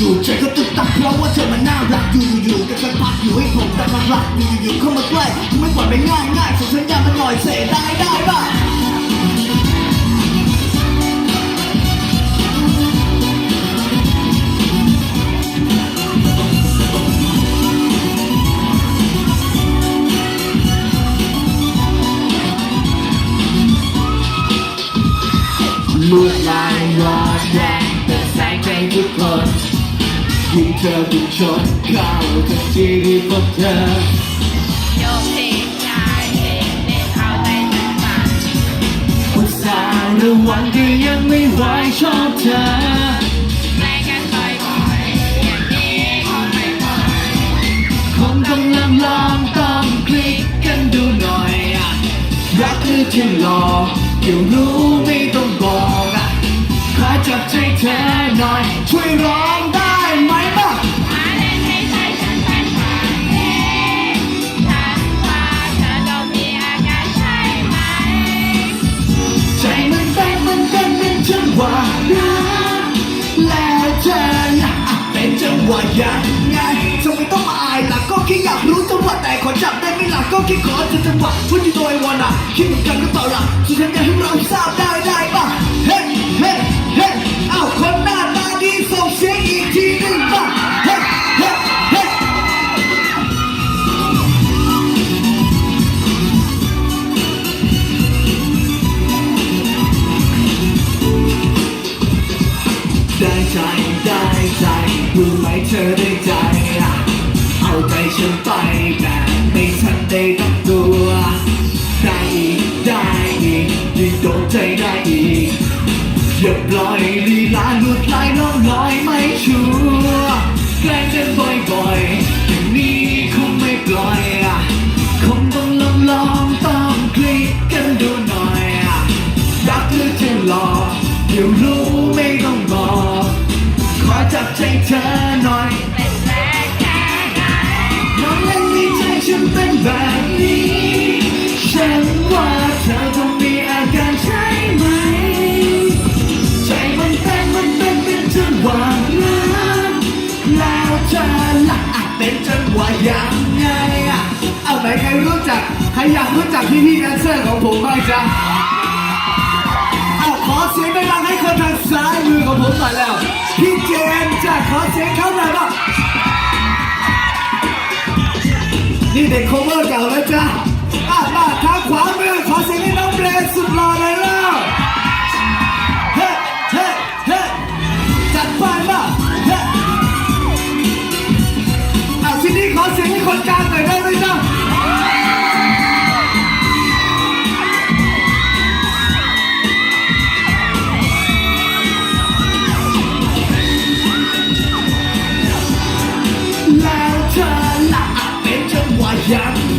จู่ๆใจก็ตึกตักเพราะว่าเธอมันน่ารักอยู่อยู่ๆก็สักพักอยู่ให้ผมแต่มารักอยู่อยู่เข้ามาใกล้ไม่ปล่อยไปง่ายง่ายๆส่งสัญญาณมาหน่อยเสได้ได้ป่ะลวดลายร้อนแร ทุกคนยิ่งเธอถูกชนเข้าทันทีที่พบเธอโยกเพลงชายเพลงเล่นเอาใจฉันฟังอุตส่าห์ระวังก็ยังไม่ไหวชอบเธอแกล้งกันบ่อยๆอย่างนี้คงไม่พอคงต้องลองลองต้องคลิกกันดูหน่อยรักคือที่หลอกเดี๋ยวรู้ไม่ต้องบอก จับใจเธอหน่อย ช่วยร้องได้ไหมบ้างมาเล่นให้ใจฉันเป็นฝันเองฉันว่าเธอต้องมีอาการใช่ไหมใจมันเต้นมันเต้นเป็นจังหวะนะแล้วเธอนะเป็นจังหวะยังไงทำไมต้องมาอายล่ะก็แค่อยากรู้จังหวะแต่ขอจับได้ไม่หล่ะก็แค่ขอเธอจังหวะพูดอยู่โดยวันอะคิดเหมือนกันหรือเปล่าล่ะสุดท้ายอยากให้เราทราบ ใจรู้ไหมเธอได้ใจ เอาใจฉันไปแบบไม่ทันได้ตั้งตัวได้อีกได้อีกยิ่งโดนใจได้อีกอย่าปล่อยลีลาหลุดไหลน้องลอยไม่ชัวร์แกล้งกันบ่อยๆอย่างนี้คงไม่ปล่อยคงต้องลองลองต้องคลิกกันดูหน่อยอะรักหรือจะหลอกเดี๋ยวรู้ ใจเธอหน่อยนแรงแค่ไหนน้องเล่นในใจฉันเป็นแบบนี้ ฉันว่าเธอต้องมีอาการใช่ไหม ใจมันเต้นมันเต้นเป็นจังหวะนั้นแล้วเธอละอะเป็นจังหวะยังไงอะเอาไหนใครรู้จัก ใครอยากรู้จักพี่พี่แดนเซอร์ของผมบ้างจ๊ะ อาขอเสียงดังๆให้คนทางซ้ายมือของผมหน่อยแล้ว พี่เจนจะขอเสียงเขาหน่อยบ้างนี่เด็กโคเวอร์เก่าแล้วจ้ะอะมาทางขวามือขอเสียงให้น้องเบรนสุดหล่อหน่อยแล้วเฮ้เฮ้เฮ้จัดไปบ้าเฮ้อะทีนี้ขอเสียงให้คนกลาง Yeah.